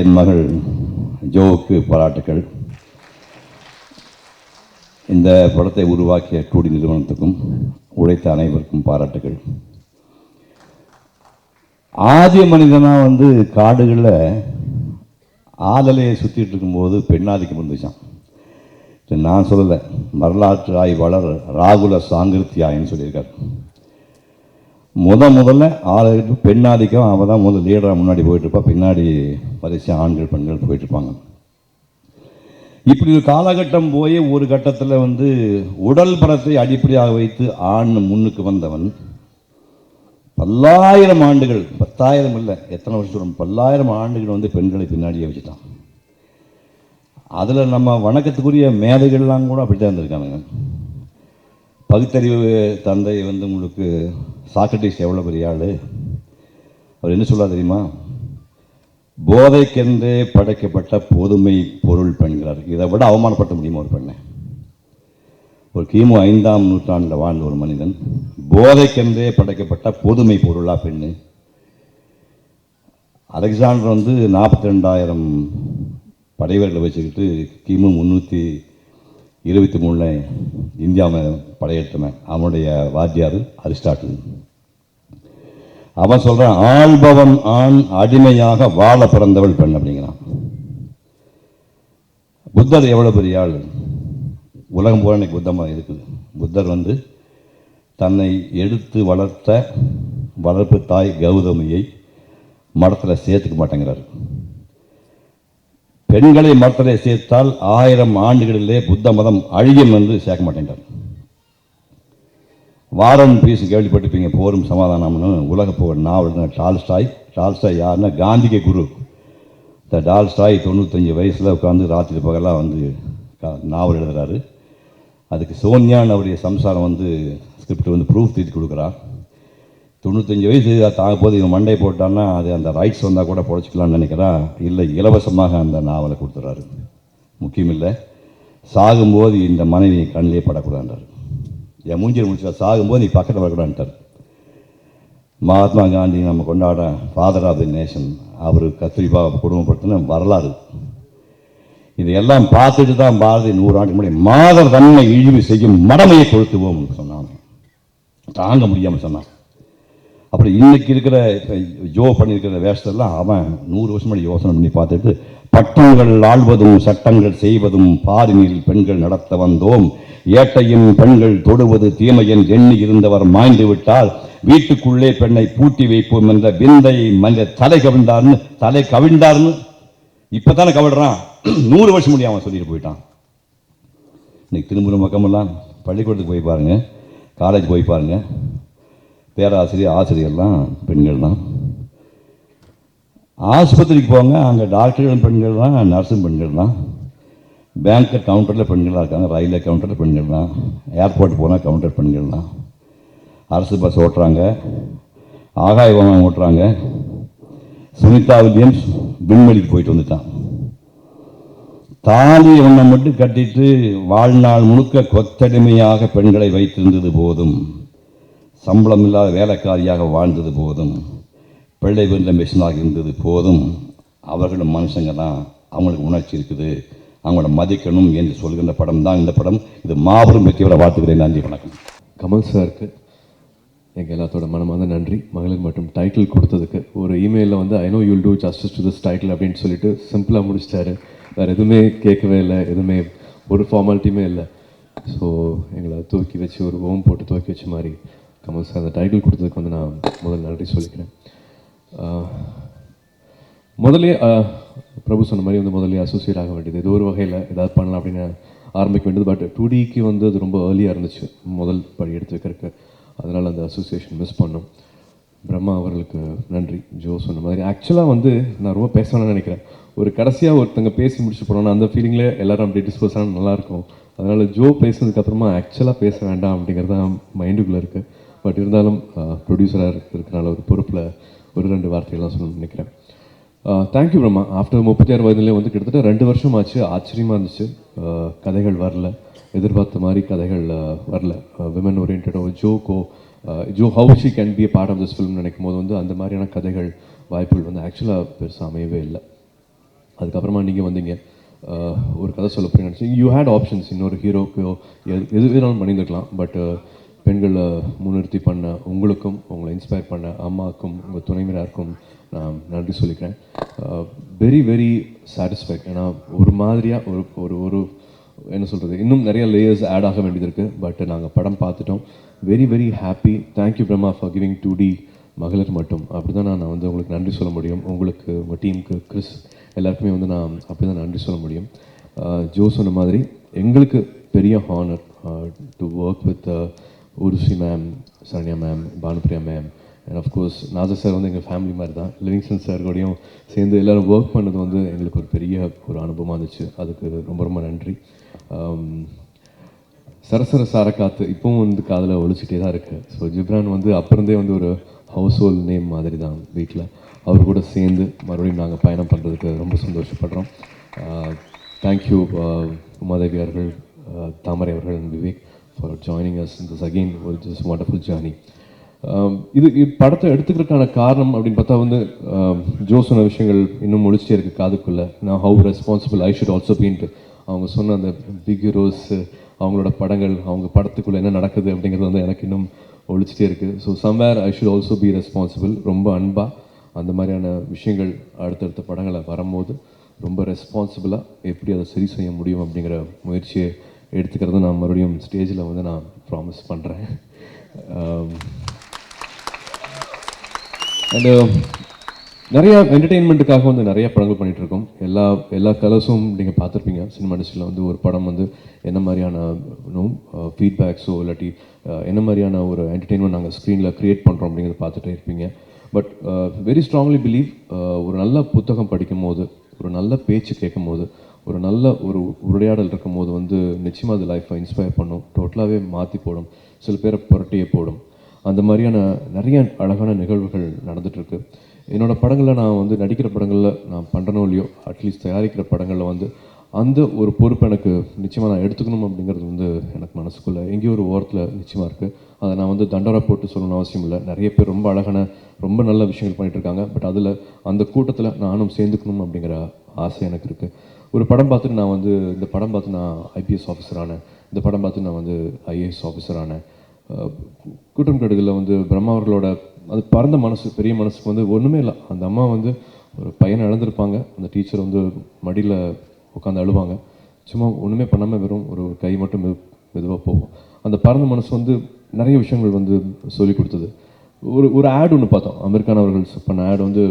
என் மகள் ஜோவுக்கு பாராட்டுக்கள். இந்த படத்தை உருவாக்கிய டூடி நிறுவனத்துக்கும் உழைத்த அனைவருக்கும் பாராட்டுகள் ஆதி மனிதனா வந்து காடுகளில் ஆதலையை சுற்றிட்டு இருக்கும்போது பெண்ணாதிக்கம் இருந்துச்சான் நான் சொல்லலை. வரலாற்று ஆய்வாளர் ராகுல சாங்கிருத்தியாயின்னு சொல்லியிருக்கார். முத முதல்ல ஆளுக்கு பெண்ணாதிக்கம் அவள் தான் முதல் லீடராக முன்னாடி போயிட்டு இருப்பா பின்னாடி வரிசையாக ஆண்கள் பெண்கள் போயிட்டு இருப்பாங்க இப்படி ஒரு காலகட்டம் போய் ஒரு கட்டத்தில் வந்து உடல் பலத்தை அடிப்படையாக வைத்து ஆண் முன்னுக்கு வந்தவன் பல்லாயிரம் ஆண்டுகள் பத்தாயிரம் இல்லை எத்தனை வருஷம் சொல்றோம் பல்லாயிரம் ஆண்டுகள் வந்து பெண்களை பின்னாடியே வச்சுட்டான். அதில் நம்ம வணக்கத்துக்குரிய மேதைகள்லாம் கூட அப்படி தான் இருந்திருக்கானுங்க. பகுத்தறிவு தந்தை வந்து உங்களுக்கு சாக்ரட்டிஸ் எவ்வளோ பெரிய ஆள்? அவர் என்ன சொல்ல தெரியுமா? போதைக்கென்றே படைக்கப்பட்ட பொதுமை பொருள் பெண்கிறார் இதை விட அவமானப்படுத்த முடியுமா ஒரு பெண்ணை? ஒரு கிமு ஐந்தாம் நூற்றாண்டில் வாழ்ந்த ஒரு மனிதன் போதைக்கென்றே படைக்கப்பட்ட பொதுமை பொருளா பெண்ணு? அலெக்சாண்டர் வந்து நாற்பத்தி ரெண்டாயிரம் படைவர்களை வச்சுக்கிட்டு கிமு முந்நூற்றி இருபத்தி மூணில் இந்தியாவை படையெடுத்தவன். அவனுடைய வாத்தியார் அரிஸ்டாட்டில். அவன் சொல்கிறான் ஆள்பவன் ஆண் அடிமையாக வாழ பிறந்தவள் பெண் அப்படிங்கிறான். புத்தர் எவ்வளோ பெரிய ஆள்? உலகம் பூரா இன்னைக்கு இருக்குது. புத்தர் வந்து தன்னை எடுத்து வளர்த்த வளர்ப்பு தாய் கௌதமியை மடத்தில் சேர்த்துக்க மாட்டேங்கிறார். பெண்களை மடத்திலே சேர்த்தால் ஆயிரம் ஆண்டுகளிலே புத்த மதம் அழியும் என்று சேர்க்க மாட்டேங்கிறார். வாரன் பீஸ் கேள்விப்பட்டிருப்பீங்க போரும் சமாதானம்னு. உலக புகழ் நாவல் டால்ஸ்டாய் டால்ஸ்டாய் யாருன்னா காந்திக்கு குரு. இந்த டால்ஸ்டாய் தொண்ணூத்தஞ்சு வயசில் உட்காந்து ராத்திரி பகலாக வந்து கா- நாவல் எழுதுறாரு. அதுக்கு சோனியான்னு அவருடைய சம்சாரம் வந்து ஸ்கிரிப்ட் வந்து ப்ரூஃப் தீர்த்து கொடுக்குறார் தொண்ணூத்தஞ்சு வயசு தாங்க போது இவன் மண்டை போட்டான்னா அது அந்த ரைட்ஸ் வந்தால் கூட பொழைச்சிக்கலாம்னு நினைக்கிறா. இல்லை இலவசமாக அந்த நாவலை கொடுத்துட்றாரு முக்கியமில்லை. சாகும்போது இந்த மனைவி கண்ணிலே படக்கூடாதுன்றார் என் மூஞ்சி முடிச்சா சாகும்போது நீ பக்கத்தில் வரக்கூடாதுன்ட்டார் மகாத்மா காந்தி நம்ம கொண்டாட ஃபாதர் ஆஃப் தி நேஷன் அவர் கத்திரிப்பா குடும்பப்படுத்தின வரலாறு. இதையெல்லாம் பார்த்துட்டு தான் பாரதி நூறாண்டு முன்னாடி மாதர் தன்மை இழிவு செய்யும் மடமையை கொளுத்துவோம் சொன்னாங்க. தாங்க முடியாமல் சொன்னான். அப்புறம் இன்னைக்கு இருக்கிற ஜோ பண்ணியிருக்கிற வேஷத்தெல்லாம் அவன் நூறு வருஷம் முன்னாடி யோசனை பண்ணி பார்த்துட்டு பட்டங்கள் ஆள்வதும் சட்டங்கள் செய்வதும் பாரினில் பெண்கள் நடத்த வந்தோம். ஏட்டையின் பெண்கள் தொடுவது தீமையன் எண்ணி இருந்தவர் மாய்ந்து விட்டால் வீட்டுக்குள்ளே பெண்ணை பூட்டி வைப்போம் என்ற விந்தை மனித தலை கவிழ்ந்தார்னு தலை கவிழ்ந்தார்னு. இப்பதானே கவிழ்றான். நூறு வருஷம் முடியும் அவன் சொல்லிட்டு போயிட்டான். இன்னைக்கு திரும்புகிற பக்கமெல்லாம் பள்ளிக்கூடத்துக்கு போய் பாருங்க காலேஜ் போய் பாருங்க. பேராசிரியர் ஆசிரியர்லாம் பெண்கள் தான் ஆஸ்பத்திரிக்கு போங்க அங்கே டாக்டர்கள் பெண்கள் தான் நர்ஸும் பெண்கள் தான் பேங்க்கு கவுண்டரில் பெண்களாக இருக்காங்க ரயில்வே கவுண்டரில் பெண்கள் தான் ஏர்போர்ட் போனால் கவுண்டர் பெண்கள் தான் அரசு பஸ் ஓட்டுறாங்க ஆகாய விமானம் ஓட்டுறாங்க. சுனிதா வில்லியம்ஸ் விண்வெளிக்கு போயிட்டு வந்துட்டான். தாலி ஒன்றை மட்டும் கட்டிட்டு வாழ்நாள் முழுக்க கொத்தடிமையாக பெண்களை வைத்திருந்தது போதும். சம்பளம் இல்லாத வேலைக்காரியாக வாழ்ந்தது போதும். பிள்ளை வென்ற மிஷினாக இருந்தது போதும். அவர்களும் மனுஷங்க தான் அவங்களுக்கு உணர்ச்சி இருக்குது. அவங்கள மதிக்கணும் என்று சொல்கின்ற படம் தான் இந்த படம். இது மாபெரும் வெற்றியோட வாழ்த்துக்கிறேன் நன்றி வணக்கம். கமல் சாருக்கு எங்கள் எல்லாத்தோட மனமார்ந்த நன்றி. மகளிர் மற்றும் டைட்டில் கொடுத்ததுக்கு ஒரு இமெயிலில் வந்து I know you'll do justice to this title அப்படின்னு சொல்லிட்டு சிம்பிளாக முடிச்சிட்டாரு. வேறு எதுவுமே கேட்கவே இல்லை. எதுவுமே ஒரு ஃபார்மாலிட்டியுமே இல்லை. ஸோ எங்களை தூக்கி வச்சு ஒரு ஓம் போட்டு தூக்கி வச்ச மாதிரி கமல் சார் அந்த டைட்டில் கொடுத்ததுக்கு வந்து நான் முதல் நன்றி சொல்லிக்கிறேன். ஆஹ், முதல்ல பிரபு சொன்ன மாதிரி வந்து முதல்ல அசோசியேட் ஆக வேண்டியது. ஏதோ ஒரு வகையில் ஏதாவது பண்ணலாம் அப்படின்னு ஆரம்பிக்க வேண்டியது. பட் டூ டிக்கு வந்து அது ரொம்ப ஏர்லியாக இருந்துச்சு. முதல் படி எடுத்து வைக்கிறதுக்கு. அதனால் அந்த அசோசியேஷன் மிஸ் பண்ணோம். பிரம்மா அவர்களுக்கு நன்றி. ஜோ சொன்ன மாதிரி ஆக்சுவலாக வந்து நான் ரொம்ப பேசணும்னு நினைக்கிறேன். ஒரு கடைசியாக ஒருத்தங்க பேசி முடிச்சு போனோம்னா அந்த ஃபீலிங்கில் எல்லாரும் அப்படி டிஸ்போஸ் ஆனால் நல்லாயிருக்கும் அதனால் ஜோ பேசுனதுக்கப்புறமா ஆக்சுவலாக பேச வேண்டாம் அப்படிங்கிறது தான் மைண்டுக்குள்ளே இருக்குது பட் இருந்தாலும் ப்ரொடியூசராக இருக்கிறனால ஒரு பொறுப்பில் ஒரு ரெண்டு வார்த்தையெல்லாம் சொல்லணும்னு நினைக்கிறேன். தேங்க்யூ பிரம்மா ஆஃப்டர் முப்பத்தி ஆறு வயதுலேயே வந்து கிட்டத்தட்ட ரெண்டு வருஷம் ஆச்சு ஆச்சரியமாக இருந்துச்சு uh, கதைகள் வரல. எதிர்பார்த்த மாதிரி கதைகள் uh, வரல. விமன் ஓரியன்டோ ஜோக்கோ Joe how she can be part of this film நினைக்கும் போது வந்து அந்த மாதிரியான கதைகள் வாய்ப்புகள் வந்து ஆக்சுவலாக பெருசாக அமையவே இல்லை. அதுக்கப்புறமா நீங்கள் வந்தீங்க. Uh, ஒரு கதை சொல்ல போறீங்க யூ ஹேட் ஆப்ஷன்ஸ் இன்னொரு ஹீரோக்கோ எது எது வேணாலும் பண்ணியிருக்கலாம் பட் பெண்களை முன்னிறுத்தி பண்ண உங்களுக்கும் உங்களை இன்ஸ்பயர் பண்ண அம்மாவுக்கும் உங்கள் துணைவினருக்கும் நான் நன்றி சொல்லிக்கிறேன். வெரி வெரி சாட்டிஸ்ஃபைட் ஏன்னா ஒரு மாதிரியாக ஒரு ஒரு ஒரு என்ன சொல்கிறது இன்னும் நிறைய லேயர்ஸ் ஆட் ஆக வேண்டியது இருக்குது பட் நாங்கள் படம் பார்த்துட்டோம். Very very happy thank you Brahma for giving to the Magalir Mattum. அப்படி தான் நான் வந்து உங்களுக்கு நன்றி சொல்ல முடியும். உங்களுக்கு உங்கள் டீமுக்கு கிறிஸ் எல்லாருக்குமே வந்து நான் அப்படி தான் நன்றி சொல்ல முடியும். ஜோ சொன்ன மாதிரி எங்களுக்கு பெரிய honour to work with Urvashi ma'am Saranya ma'am Bhanupriya ma'am and of course Nasser sir வந்து எங்கள் ஃபேமிலி மாதிரி தான் லிவிங்ஸ்டன் சார் கூடயும் சேர்ந்து எல்லோரும் ஒர்க் பண்ணது வந்து எங்களுக்கு ஒரு பெரிய ஒரு அனுபவமாக இருந்துச்சு. அதுக்கு ரொம்ப ரொம்ப நன்றி. சரசர சாரக்காத்து இப்பவும் வந்து காதில் ஒழிச்சிட்டே தான் இருக்குது ஸோ ஜிப்ரான் வந்து அப்புறந்தே வந்து ஒரு ஹவுஸ் ஹோல்ட் நேம் மாதிரி தான் வீட்டில் அவர் கூட சேர்ந்து மறுபடியும் நாங்கள் பயணம் பண்ணுறதுக்கு ரொம்ப சந்தோஷப்படுறோம். தேங்க்யூ உமாதேவி அவர்கள் தாமரை அவர்கள் Vivek for joining us this again ஒரு ஜஸ்ட் வண்டர்ஃபுல் ஜேர்னி இது படத்தை எடுத்துக்கிறதுக்கான காரணம் அப்படின்னு பார்த்தா வந்து um, ஜோ சொன்ன விஷயங்கள் இன்னும் முடிச்சிட்டே இருக்குது காதுக்குள்ளே. நான் how responsible I should also பீன்ட்டு அவங்க சொன்ன அந்த பிக் ஹீரோஸ் அவங்களோட படங்கள் அவங்க படத்துக்குள்ளே என்ன நடக்குது அப்படிங்கிறது வந்து எனக்கு இன்னும் ஒழிச்சிட்டே இருக்குது so somewhere I should also be responsible ரொம்ப அன்பாக அந்த மாதிரியான விஷயங்கள் அடுத்தடுத்த படங்களை வரும்போது ரொம்ப ரெஸ்பான்சிபிளாக எப்படி அதை சரி செய்ய முடியும் அப்படிங்கிற முயற்சியை எடுத்துக்கிறத நான் மறுபடியும் ஸ்டேஜில் வந்து நான் ப்ராமிஸ் பண்ணுறேன் அண்டு நிறையா என்டர்டெயின்மெண்ட்டுக்காக வந்து நிறைய படங்கள் பண்ணிகிட்ருக்கோம் இருக்கோம் எல்லா எல்லா கலர்ஸும் நீங்கள் பார்த்துருப்பீங்க. சினிமா இண்டஸ்ட்ரியில் வந்து ஒரு படம் வந்து என்ன மாதிரியான ஃபீட்பேக்ஸோ uh, இல்லாட்டி uh, என்ன மாதிரியான ஒரு என்டர்டெயின்மெண்ட் நாங்கள் ஸ்க்ரீனில் க்ரியேட் பண்ணுறோம் அப்படிங்கிறத பார்த்துட்டே இருப்பீங்க. பட் வெரி ஸ்ட்ராங்லி பிலீவ் ஒரு நல்ல புத்தகம் படிக்கும் போது ஒரு நல்ல பேச்சு கேட்கும் போது ஒரு நல்ல ஒரு உரையாடல் இருக்கும் போது வந்து நிச்சயமாக அது லைஃப்பை இன்ஸ்பயர் பண்ணும். டோட்டலாகவே மாற்றி போடும். சில பேரை புரட்டியே போடும். அந்த மாதிரியான நிறைய அழகான நிகழ்வுகள் நடந்துகிட்ருக்கு என்னோடய படங்களில் நான் வந்து நடிக்கிற படங்களில் நான் பண்ணுறனோ இல்லையோ அட்லீஸ்ட் தயாரிக்கிற படங்களில் வந்து அந்த ஒரு பொறுப்பு எனக்கு நிச்சயமாக நான் எடுத்துக்கணும் அப்படிங்கிறது வந்து எனக்கு மனசுக்குள்ளே எங்கேயோ ஒரு ஓரத்தில் நிச்சயமாக இருக்குது அதை நான் வந்து தண்டோரா போட்டு சொல்லணும்னு அவசியம் இல்லை. நிறைய பேர் ரொம்ப அழகான ரொம்ப நல்ல விஷயங்கள் பண்ணிகிட்ருக்காங்க இருக்காங்க பட் அதில் அந்த கூட்டத்தில் நானும் சேர்ந்துக்கணும் அப்படிங்கிற ஆசை எனக்கு இருக்குது ஒரு படம் பார்த்துட்டு நான் வந்து இந்த படம் பார்த்து நான் ஐபிஎஸ் ஆஃபீஸர் ஆனேன். இந்த படம் பார்த்து நான் வந்து ஐஏஎஸ் ஆஃபீஸர் ஆனேன். கூட்டம் கடுகளில் வந்து பிரம்மா அவர்களோட அது பறந்த மனசு பெரிய மனசுக்கு வந்து ஒன்றுமே இல்லை. அந்த அம்மா வந்து ஒரு பையனை இழந்திருப்பாங்க. அந்த டீச்சர் வந்து மடியில் உட்காந்து அழுவாங்க. சும்மா ஒன்றுமே பண்ணாமல் வெறும் ஒரு கை மட்டும் மெதுவாக போகும். அந்த பறந்த மனசு வந்து நிறைய விஷயங்கள் வந்து சொல்லி கொடுத்தது. ஒரு ஒரு ஆட் ஒன்று பார்த்தோம். அமெரிக்கானவர்கள் அவர்கள் பண்ண ஆட் வந்து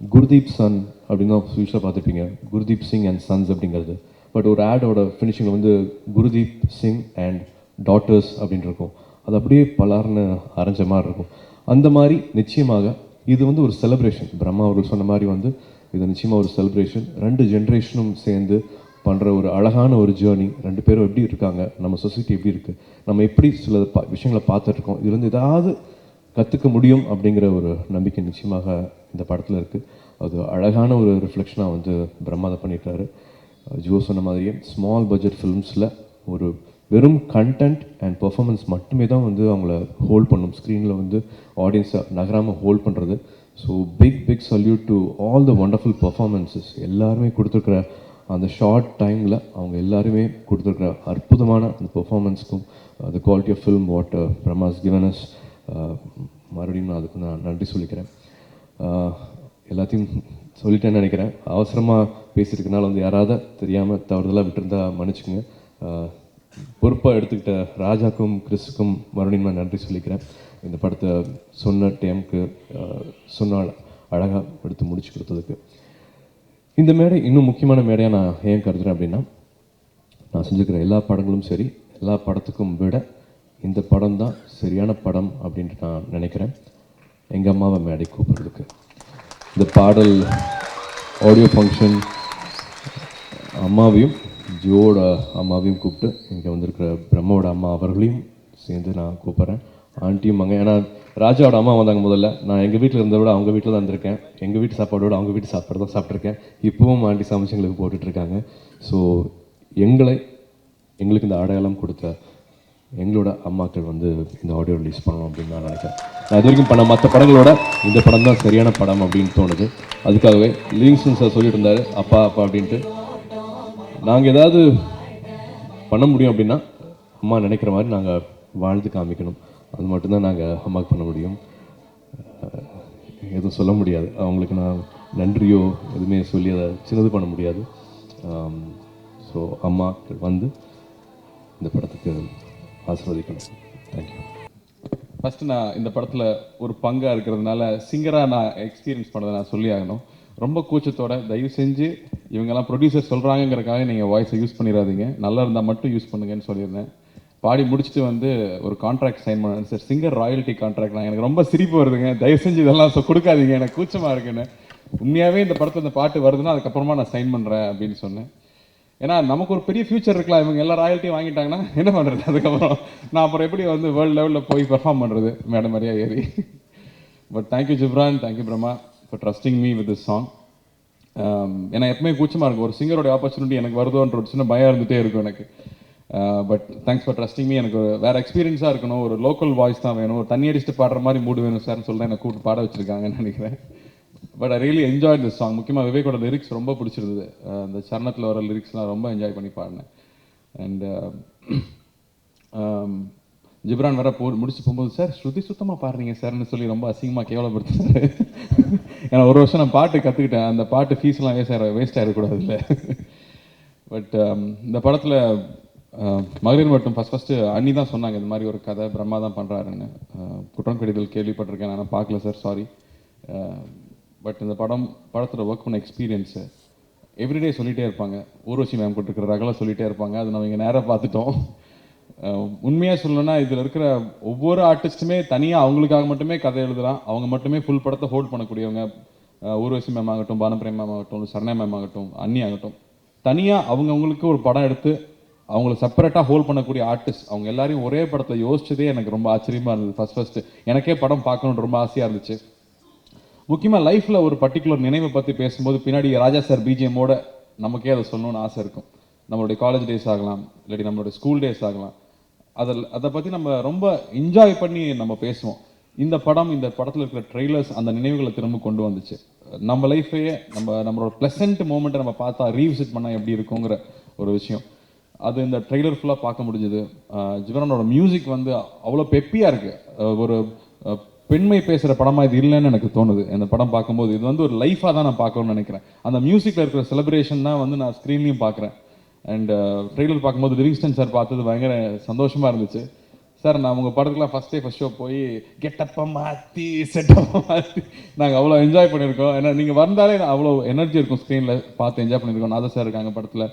குர்தீப் சன் அப்படின்னு தான் ஸ்வீட்ஸில் பார்த்துருப்பீங்க. குர்தீப் சிங் அண்ட் சன்ஸ் அப்படிங்கிறது. பட் ஒரு ஆடோட ஃபினிஷிங்கில் வந்து குருதீப் சிங் அண்ட் டாட்டர்ஸ் அப்படின்னு இருக்கும். அது அப்படியே பலார்னு அரைஞ்ச மாதிரி இருக்கும். அந்த மாதிரி நிச்சயமாக இது வந்து ஒரு செலிப்ரேஷன் பிரம்மா அவர்கள் சொன்ன மாதிரி வந்து இது நிச்சயமாக ஒரு செலிப்ரேஷன் ரெண்டு ஜென்ரேஷனும் சேர்ந்து பண்ணுற ஒரு அழகான ஒரு ஜேர்னி ரெண்டு பேரும் எப்படி இருக்காங்க? நம்ம சொசைட்டி எப்படி இருக்குது நம்ம எப்படி சில பா விஷயங்களை பார்த்துட்ருக்கோம் இது இதுலேருந்து ஏதாவது கற்றுக்க முடியும் அப்படிங்கிற ஒரு நம்பிக்கை நிச்சயமாக இந்த படத்தில் இருக்குது அது அழகான ஒரு ரிஃப்ளெக்ஷனாக வந்து பிரம்மாதை பண்ணிட்டாரு. ஜோ சொன்ன மாதிரியே ஸ்மால் பட்ஜெட் ஃபிலிம்ஸில் ஒரு வெறும் கண்டென்ட் அண்ட் பர்ஃபாமன்ஸ் மட்டுமே தான் வந்து அவங்கள ஹோல்ட் பண்ணும். ஸ்க்ரீனில் வந்து ஆடியன்ஸை நகராமல் ஹோல்ட் பண்ணுறது so big big salute to all the wonderful performances எல்லாருமே கொடுத்துருக்குற அந்த ஷார்ட் டைமில் அவங்க எல்லாருமே கொடுத்துருக்குற அற்புதமான அந்த பெர்ஃபார்மன்ஸ்க்கும் அந்த quality of film what Brahma's given us மறுபடியும் நான் அதுக்கு நான் நன்றி சொல்லிக்கிறேன். எல்லாத்தையும் சொல்லிட்டேன்னு நினைக்கிறேன். அவசரமாக பேசியிருக்கனால வந்து யாராவது தெரியாமல் தவறுதலாக விட்டுருந்தா மன்னிச்சுக்கோங்க. பொறுப்பாக எடுத்துக்கிட்ட ராஜாக்கும் கிறிஸ்துக்கும் மறுபடியும் நான் நன்றி சொல்லிக்கிறேன். இந்த படத்தை சொன்ன டைமுக்கு சொன்ன அழகாக எடுத்து முடிச்சு கொடுத்ததுக்கு. இந்த மேடை இன்னும் முக்கியமான மேடையாக நான் ஏன் கருதுறேன் அப்படின்னா நான் செஞ்சுருக்கிற எல்லா படங்களும் சரி எல்லா படத்துக்கும் விட இந்த படம் தான் சரியான படம் அப்படின்ட்டு நான் நினைக்கிறேன். எங்கள் அம்மாவை மேடை கூப்பிட்றதுக்கு. இந்த பாடல் ஆடியோ ஃபங்க்ஷன் அம்மாவையும் ஜியோட அம்மாவையும் கூப்பிட்டு இங்கே வந்திருக்கிற பிரம்மாவோட அம்மா அவர்களையும் சேர்ந்து நான் கூப்பிட்றேன். ஆண்டியும் அங்கே ஏன்னா ராஜாவோட அம்மா வந்தாங்க முதல்ல. நான் எங்கள் வீட்டில் இருந்ததை விட அவங்க வீட்டில் தான் இருந்திருக்கேன். எங்கள் வீட்டு சாப்பாடோட அவங்க வீட்டு சாப்பாடு தான் சாப்பிட்ருக்கேன் இப்போவும் ஆண்டி சமைச்சு எங்களுக்கு போட்டுட்ருக்காங்க ஸோ எங்களை எங்களுக்கு இந்த அடையாளம் கொடுத்த எங்களோட அம்மாக்கள் வந்து இந்த ஆடியோ ரிலீஸ் பண்ணணும் அப்படின்னு நான் நினைக்கிறேன். நான் இது வரைக்கும் பண்ண மற்ற படங்களோட இந்த படம் தான் சரியான படம் அப்படின்னு தோணுது. அதுக்காகவே லிவிங்ஸ்டன் சார் சொல்லிட்டு இருந்தார் அப்பா அப்பா அப்படின்ட்டு. நாங்கள் ஏதாவது பண்ண முடியும் அப்படின்னா அம்மா நினைக்கிற மாதிரி நாங்கள் வாழ்ந்து காமிக்கணும். அது மட்டும்தான் நாங்கள் அம்மாவுக்கு பண்ண முடியும். எதுவும் சொல்ல முடியாது. அவங்களுக்கு நான் நன்றியோ எதுவுமே சொல்லி அதை சின்னது பண்ண முடியாது. ஸோ அம்மா வந்து இந்த படத்துக்கு ஆசீர்வதிக்கணும். தேங்க்யூ ஃபஸ்ட்டு நான் இந்த படத்தில் ஒரு பங்காக இருக்கிறதுனால சிங்கராக நான் எக்ஸ்பீரியன்ஸ் பண்ணதை நான் சொல்லி ஆகணும். ரொம்ப கூச்சத்தோட தயவு செஞ்சு இவங்கெல்லாம் ப்ரொடியூசர் சொல்கிறாங்கங்கிறக்காக நீங்கள் வாய்ஸை யூஸ் பண்ணிடாதீங்க நல்லா இருந்தால் மட்டும் யூஸ் பண்ணுங்கன்னு சொல்லியிருந்தேன். பாடி முடிச்சுட்டு வந்து ஒரு கான்ட்ராக்ட் சைன் பண்ணேன். சார் சிங்கர் ராயல்ட்டி கான்ட்ராக்ட் நான் எனக்கு ரொம்ப சிரிப்பு வருதுங்க. தயவு செஞ்சு இதெல்லாம் கொடுக்காதீங்க. எனக்கு கூச்சமாக இருக்குன்னு. உண்மையாகவே இந்த படத்தில் இந்த பாட்டு வருதுன்னா அதுக்கப்புறமா நான் சைன் பண்ணுறேன் அப்படின்னு சொன்னேன். ஏன்னா நமக்கு ஒரு பெரிய ஃபியூச்சர் இருக்கலாம். இவங்க எல்லா ராயல்ட்டியும் வாங்கிட்டாங்கன்னா என்ன பண்ணுறது அதுக்கப்புறம் நான் அப்புறம் எப்படி வந்து வேர்ல்டு லெவலில் போய் பெர்ஃபார்ம் பண்ணுறது மேடம் மாதிரியா ஏறி. But thank you Ghibran thank you Brahma for trusting me with this song ஏன்னா எப்பவுமே கூச்சமாக இருக்கும். ஒரு சிங்கரோட ஆப்பர்ச்சுனிட்டி எனக்கு வருதோன்ற ஒரு சின்ன பயம் இருந்துகிட்டே இருக்கும் எனக்கு. But thanks for trusting me எனக்கு ஒரு வேறு எக்ஸ்பீரியன்ஸாக இருக்கணும். ஒரு லோக்கல் வாய்ஸ் தான் வேணும். ஒரு தண்ணி அடிச்சுட்டு பாடுற மாதிரி மூடு வேணும் சார்னு சொல்லி என்னை கூப்பிட்டு பாட வச்சுருக்காங்கன்னு நினைக்கிறேன். But I really enjoy this song முக்கியமாக விவேக்கோட லிரிக்ஸ் ரொம்ப பிடிச்சிருந்தது. அந்த சரணத்தில் வர லிரிக்ஸ்லாம் ரொம்ப என்ஜாய் பண்ணி பாடினேன். அண்ட் ஜிப்ரான் வர போ முடிச்சு போகும்போது சார் ஸ்ருதி சுத்தமாக பாடுறீங்க சார்னு சொல்லி ரொம்ப அசிங்கமாக கேவலப்படுத்தினாரு ஏன்னா ஒரு வருஷம் நான் பாட்டு கற்றுக்கிட்டேன் அந்த பாட்டு ஃபீஸ்லாம் வேஸ்ட் ஆகிட வேஸ்ட் ஆகிடக்கூடாது இல்லை பட் இந்த படத்தில் மகளிர் மட்டும் ஃபஸ்ட் ஃபஸ்ட்டு அண்ணி தான் சொன்னாங்க இந்த மாதிரி ஒரு கதை பிரம்மா தான் பண்ணுறாருன்னு குற்றம் கடிதல் கேள்விப்பட்டிருக்கேன் நான் பார்க்கல சார். சாரி பட் இந்த படம் படத்தில் ஒர்க் பண்ண எக்ஸ்பீரியன்ஸு எவ்ரிடே சொல்லிகிட்டே இருப்பாங்க. ஊர்வசி மேம் கொடுத்துருக்கிற ரகலை சொல்லிகிட்டே இருப்பாங்க. அதை நம்ம இங்கே நேராக பார்த்துட்டோம். உண்மையாக சொல்லணும்னா இதில் இருக்கிற ஒவ்வொரு ஆர்டிஸ்ட்டுமே தனியாக அவங்களுக்காக மட்டுமே கதை எழுதலாம் அவங்க மட்டுமே ஃபுல் படத்தை ஹோல்ட் பண்ணக்கூடியவங்க ஊர்வசி மேம் ஆகட்டும் பானப்பிரேம் மேம் ஆகட்டும் சரணா மேம் ஆகட்டும் அன்னி ஆகட்டும். தனியாக அவங்கவுங்களுக்கு ஒரு படம் எடுத்து அவங்கள செப்பரேட்டாக ஹோல்ட் பண்ணக்கூடிய ஆர்டிஸ்ட் அவங்க எல்லாரையும் ஒரே படத்தை யோசிச்சதே எனக்கு ரொம்ப ஆச்சரியமாக இருந்தது. ஃபர்ஸ்ட் ஃபஸ்ட்டு எனக்கே படம் பார்க்கணுன்னு ரொம்ப ஆசையாக இருந்துச்சு. முக்கியமாக லைஃப்பில் ஒரு பர்டிகுலர் நினைவை பற்றி பேசும்போது பின்னாடி ராஜா சார் பிஜிஎம்மோட நமக்கே அதை சொல்லணும்னு ஆசை இருக்கும். நம்மளுடைய காலேஜ் டேஸ் ஆகலாம் இல்லாட்டி நம்மளுடைய ஸ்கூல் டேஸ் ஆகலாம். அதில் அதை பற்றி நம்ம ரொம்ப என்ஜாய் பண்ணி நம்ம பேசுவோம். இந்த படம் இந்த படத்தில் இருக்கிற ட்ரெய்லர்ஸ் அந்த நினைவுகளை திரும்ப கொண்டு வந்துச்சு. நம்ம லைஃப்பையே நம்ம நம்மளோட ப்ளசன்ட் மூமெண்ட்டை நம்ம பார்த்தா ரீவிசிட் பண்ணால் எப்படி இருக்குங்கிற ஒரு விஷயம். அது இந்த ட்ரெய்லர் ஃபுல்லாக பார்க்க முடிஞ்சது. ஜிவரனோட மியூசிக் வந்து அவ்வளோ பெப்பியாக இருக்குது ஒரு பெண்மை பேசுகிற படமாக இது இல்லைன்னு எனக்கு தோணுது. இந்த படம் பார்க்கும்போது இது வந்து ஒரு லைஃபாக தான் நான் பார்க்கணும்னு நினைக்கிறேன். அந்த மியூசிக்கில் இருக்கிற செலிப்ரேஷன் தான் வந்து நான் ஸ்க்ரீன்லையும் பார்க்குறேன். அண்ட் ட்ரெய்லர் uh, பார்க்கும்போது லிவிங்ஸ்டன் சார் பார்த்தது பயங்கர சந்தோஷமாக இருந்துச்சு. சார் நான் உங்கள் படத்துக்குலாம் ஃபஸ்ட் டே ஃபஸ்ட் ஷோ போய் கெட்டப்பை மாற்றி செட்டப்பை மாற்றி நாங்கள் அவ்வளோ என்ஜாய் பண்ணியிருக்கோம். ஏன்னா நீங்கள் வந்தாலே அவ்வளோ எனர்ஜி இருக்கும் ஸ்க்ரீனில் பார்த்து என்ஜாய் பண்ணியிருக்கோம் நாதா சார் இருக்காங்க படத்தில்.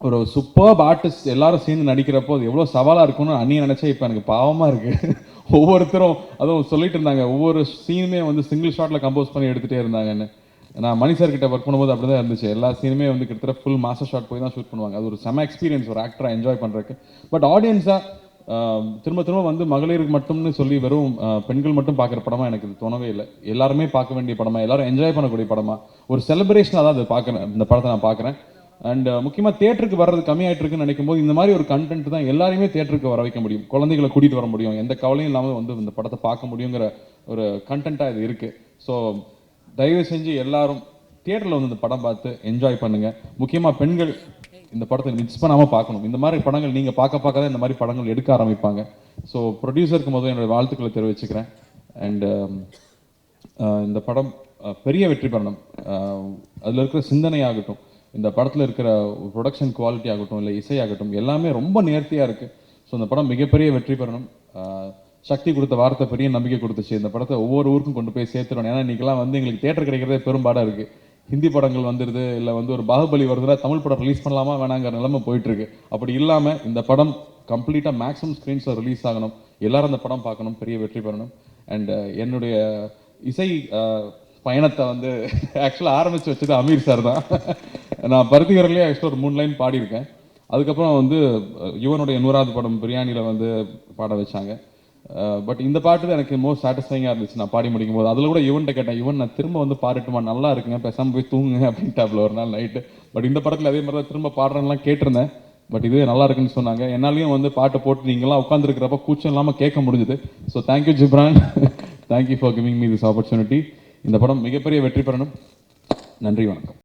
ஒரு சூப்பர் ஆர்டிஸ்ட் எல்லாரும் சேர்ந்து நடிக்கிறப்போ அது எவ்வளோ சவாலாக இருக்கும்னு அன்னியை நினச்சா இப்போ எனக்கு பாவமாக இருக்குது ஒவ்வொருத்தரும் அதுவும் சொல்லிட்டு இருந்தாங்க. ஒவ்வொரு சீனுமே வந்து சிங்கிள் ஷாட்டில் கம்போஸ் பண்ணி எடுத்துகிட்டே இருந்தாங்கன்னு. நான் மணி சார் கிட்ட ஒர்க் பண்ணும்போது அப்படி தான் இருந்துச்சு. எல்லா சீனுமே வந்து கிட்டத்தட்ட ஃபுல் மாஸ்டர் ஷாட் போய் தான் ஷூட் பண்ணுவாங்க. அது ஒரு செம எக்ஸ்பீரியன்ஸ் ஒரு ஆக்டராக என்ஜாய் பண்ணுறதுக்கு பட் ஆடியன்ஸாக திரும்ப திரும்ப வந்து மகளிருக்கு மட்டும்னு சொல்லி வெறும் பெண்கள் மட்டும் பார்க்குற படமா எனக்கு இது தோணவே இல்லை. எல்லாருமே பார்க்க வேண்டிய படமா எல்லாரும் என்ஜாய் பண்ணக்கூடிய படமா. ஒரு செலிப்ரேஷனாக தான் அது பார்க்குறேன் இந்த படத்தை நான் பார்க்குறேன். அண்ட் uh, முக்கியமாக தேட்டருக்கு வர்றது கம்மியாயிட்டு இருக்குன்னு நினைக்கும் போது இந்த மாதிரி ஒரு கண்டென்ட் தான் எல்லாரையுமே தேட்டருக்கு வர வைக்க முடியும். குழந்தைகளை கூட்டிகிட்டு வர முடியும். எந்த கவலையும் இல்லாமல் வந்து இந்த படத்தை பார்க்க முடியுங்கிற ஒரு கண்டென்ட்டாக இது இருக்குது ஸோ தயவு செஞ்சு எல்லாரும் தியேட்டரில் வந்து இந்த படம் பார்த்து என்ஜாய் பண்ணுங்கள் முக்கியமாக பெண்கள் இந்த படத்தை மிஸ் பண்ணாமல் பார்க்கணும். இந்த மாதிரி படங்கள் நீங்கள் பார்க்க பார்க்க தான் இந்த மாதிரி படங்கள் எடுக்க ஆரம்பிப்பாங்க. ஸோ ப்ரொடியூசருக்கு முதல் என்னுடைய வாழ்த்துக்களை தெரிவிச்சுக்கிறேன். அண்டு um, uh, இந்த படம் uh, பெரிய வெற்றி பெறணும். அதில் இருக்கிற சிந்தனை ஆகட்டும் இந்த படத்தில் இருக்கிற ப்ரொடக்ஷன் குவாலிட்டி ஆகட்டும் இல்லை இசையாகட்டும் எல்லாமே ரொம்ப நேர்த்தியாக இருக்குது ஸோ இந்த படம் மிகப்பெரிய வெற்றி பெறணும். சக்தி கொடுத்த வார்த்தை பெரிய நம்பிக்கை கொடுத்துச்சு. இந்த படத்தை ஒவ்வொரு ஊருக்கும் கொண்டு போய் சேர்த்துடணும். ஏன்னா இன்றைக்கெலாம் வந்து எங்களுக்கு தேட்டர் கிடைக்கிறதே பெரும்பாடாக இருக்குது ஹிந்தி படங்கள் வந்துடுது இல்லை வந்து ஒரு பாகுபலி வருதுன்னா தமிழ் படம் ரிலீஸ் பண்ணலாமா வேணாங்கிற நிலைமை போயிட்டுருக்கு. அப்படி இல்லாமல் இந்த படம் கம்ப்ளீட்டாக மேக்ஸிமம் ஸ்க்ரீன்ஸில் ரிலீஸ் ஆகணும். எல்லாரும் அந்த படம் பார்க்கணும் பெரிய வெற்றி பெறணும். அண்ட் என்னுடைய இசை பயணத்தை வந்து ஆக்சுவலாக ஆரம்பித்து வச்சது அமீர் சார் தான். நான் பருத்திகரிலே ஆக்சுவலாக ஒரு மூணு லைன் பாடியிருக்கேன். அதுக்கப்புறம் வந்து யுவனுடைய நூறாவது படம் பிரியாணியில் வந்து பாட வச்சாங்க. பட் இந்த பாட்டு தான் எனக்கு மோஸ்ட் சாட்டிஸ்ஃபைங்காக இருந்துச்சு. நான் பாடி முடிக்கும் போது. அதில் கூட யுவன்கிட்ட கேட்டேன் யுவன் நான் திரும்ப வந்து பாடட்டுமா? நல்லா இருக்குங்க. பேசாமல் போய் தூங்குங்க. அப்படின்ட்டாப்ல ஒரு நாள் நைட்டு பட் இந்த படத்தில் அதே மாதிரி தான் திரும்ப பாடுறேன்லாம் கேட்டிருந்தேன். பட் இதுவே நல்லா இருக்குன்னு சொன்னாங்க. என்னாலையும் வந்து பாட்டை போட்டு நீங்களாம் உட்காந்துருக்கிறப்ப கூச்சம் இல்லாமல் கேட்க முடிஞ்சுது. So thank you Ghibran thank you for giving me this opportunity இந்த படம் மிகப்பெரிய வெற்றி பெறணும். நன்றி வணக்கம்.